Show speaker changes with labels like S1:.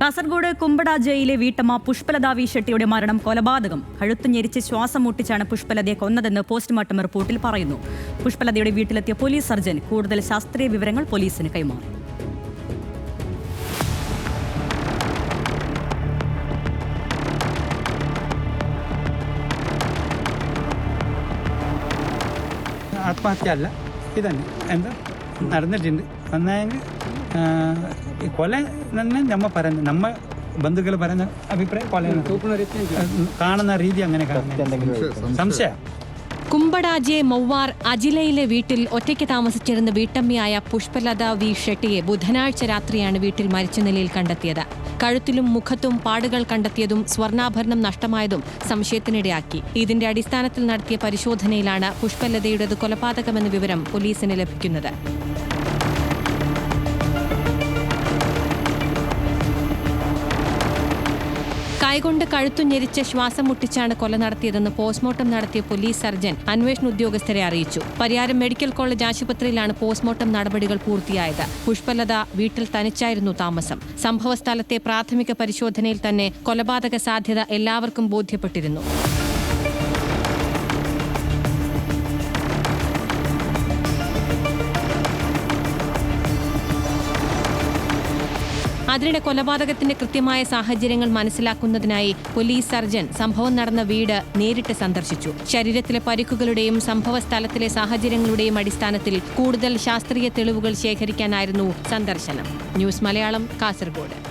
S1: കാസർഗോഡ് കുമ്പട ജയിലെ വീട്ടമ്മ പുഷ്പലത വി ഷെട്ടിയുടെ മരണം കൊലപാതകം. കഴുത്ത് ഞെരിച്ച് ശ്വാസം മുട്ടിച്ചാണ് പുഷ്പലതയെ കൊന്നതെന്ന് പോസ്റ്റ്മോർട്ടം റിപ്പോർട്ടിൽ പറയുന്നു. പുഷ്പലതയുടെ വീട്ടിലെത്തിയ പോലീസ് സർജൻ കൂടുതൽ ശാസ്ത്രീയ വിവരങ്ങൾ പോലീസിന് കൈമാറി.
S2: ആത്മഹത്യ അല്ല ഇതന്നെ. എന്താ? നടന്നിട്ടുണ്ട്. വന്നെങ്കിൽ ഈ കൊല തന്നെ നമ്മ പറഞ്ഞ നമ്മ ബന്ധുക്കൾ പറഞ്ഞ അഭിപ്രായം കൊല കാണുന്ന രീതി അങ്ങനെ സംശയ സംശയം.
S3: കുമ്പടാജെ മൊവ്വാർ അജിലയിലെ വീട്ടിൽ ഒറ്റയ്ക്ക് താമസിച്ചിരുന്ന വീട്ടമ്മയായ പുഷ്പലത വി ഷെട്ടിയെ ബുധനാഴ്ച രാത്രിയാണ് വീട്ടിൽ മരിച്ച നിലയിൽ കണ്ടെത്തിയത്. കഴുത്തിലും മുഖത്തും പാടുകൾ കണ്ടെത്തിയതും സ്വർണാഭരണം നഷ്ടമായതും സംശയത്തിനിടയാക്കി. ഇതിന്റെ അടിസ്ഥാനത്തിൽ നടത്തിയ പരിശോധനയിലാണ് പുഷ്പലതയുടേത് കൊലപാതകമെന്ന വിവരം പോലീസിന് ലഭിക്കുന്നത്. കൈകൊണ്ട് കഴുത്തു ഞെരിച്ച് ശ്വാസം മുട്ടിച്ചാണ് കൊല നടത്തിയതെന്ന് പോസ്റ്റ്മോർട്ടം നടത്തിയ പോലീസ് സർജൻ അന്വേഷണ ഉദ്യോഗസ്ഥരെ അറിയിച്ചു. പരിയാരം മെഡിക്കൽ കോളേജ് ആശുപത്രിയിലാണ് പോസ്റ്റ്മോർട്ടം നടപടികൾ പൂർത്തിയായത്. പുഷ്പലത വീട്ടിൽ തനിച്ചായിരുന്നു താമസം. സംഭവസ്ഥലത്തെ പ്രാഥമിക പരിശോധനയിൽ തന്നെ കൊലപാതക സാധ്യത എല്ലാവർക്കും ബോധ്യപ്പെട്ടിരുന്നു. അതിനിടെ കൊലപാതകത്തിന്റെ കൃത്യമായ സാഹചര്യങ്ങൾ മനസ്സിലാക്കുന്നതിനായി പോലീസ് സർജൻ സംഭവം നടന്ന വീട് നേരിട്ട് സന്ദർശിച്ചു. ശരീരത്തിലെ പരിക്കുകളുടെയും സംഭവ സ്ഥലത്തിലെ സാഹചര്യങ്ങളുടെയും അടിസ്ഥാനത്തിൽ കൂടുതൽ ശാസ്ത്രീയ തെളിവുകൾ ശേഖരിക്കാനായിരുന്നു സന്ദർശനം. ന്യൂസ് മലയാളം കാസർഗോഡ്.